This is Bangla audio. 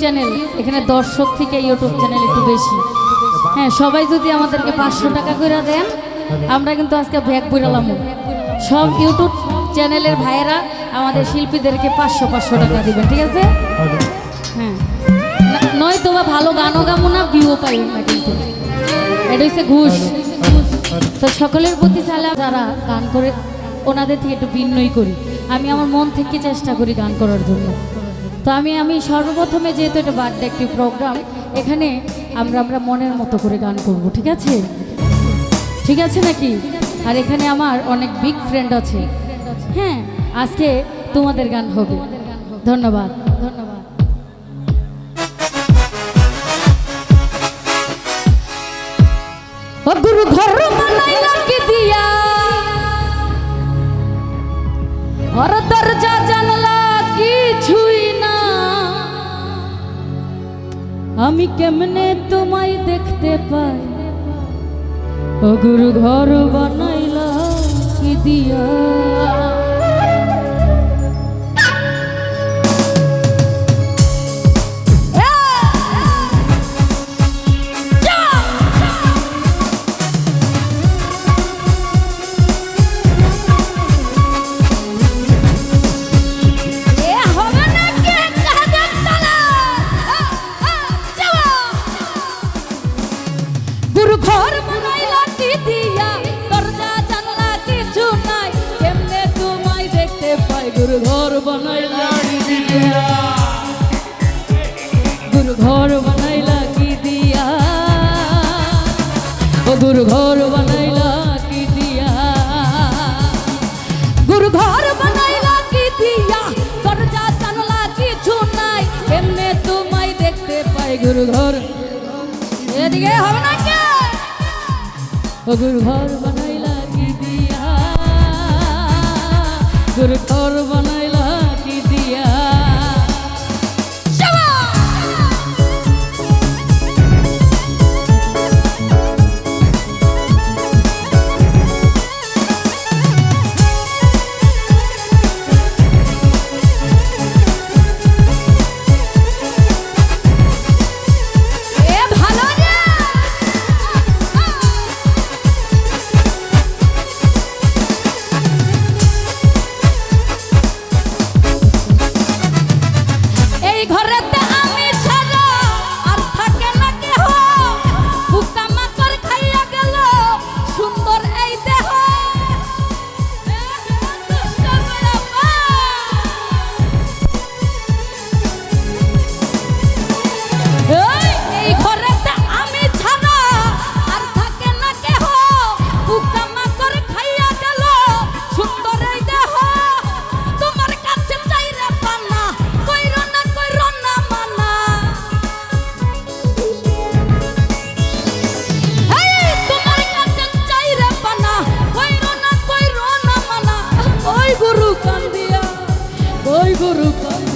চ্যানেল এখানে দর্শক থেকে ইউটিউব চ্যানেল একটু বেশি। হ্যাঁ সবাই যদি আমাদেরকে পাঁচশো টাকা করে দেন, আমরা কিন্তু আজকে ব্যাগ বইরালাম সব ইউটিউব চ্যানেলের ভাইয়েরা আমাদের শিল্পীদেরকে পাঁচশো পাঁচশো টাকা দিবেন, ঠিক আছে? হ্যাঁ। নয় বা ভালো গানও গামো না ভিউ পাই না কিন্তু। এটা হচ্ছে ঘুষ। তো সকলের প্রতি চাইলে যারা গান করে, ওনাদের থেকে একটু ভিন্নই করি। আমি আমার মন থেকে চেষ্টা করি গান করার জন্য। তো আমি আমি সর্বপ্রথমে যেহেতু এটা বার্থডে একটি প্রোগ্রাম এখানে আমরা আমরা মনের মতো করে গান করব, ঠিক আছে? ঠিক আছে নাকি? আর এখানে আমার অনেক বিগ ফ্রেন্ড আছে। হ্যাঁ আজকে তোমাদের গান হবে। ধন্যবাদ। ধন্যবাদ গুরু আমি কেমনে তোমায় দেখতে পাই? ও গুরু ঘর বানাইলা কি দিয়া? ঘর বানাইলা কি দিয়া গুরু ঘর বানাইলা কি দিয়া ও গুরু ঘর বানাইলা কি দিয়া গুরু ঘর বানাইলা কি দিয়া দরজা, জানলা কিছু নাই। এমনে তোমায় দেখতে পাই গুরু ঘর এদিকে হবে না কে? ও গুরু ঘর গুরু ঘর বানাইলা ওই গুরু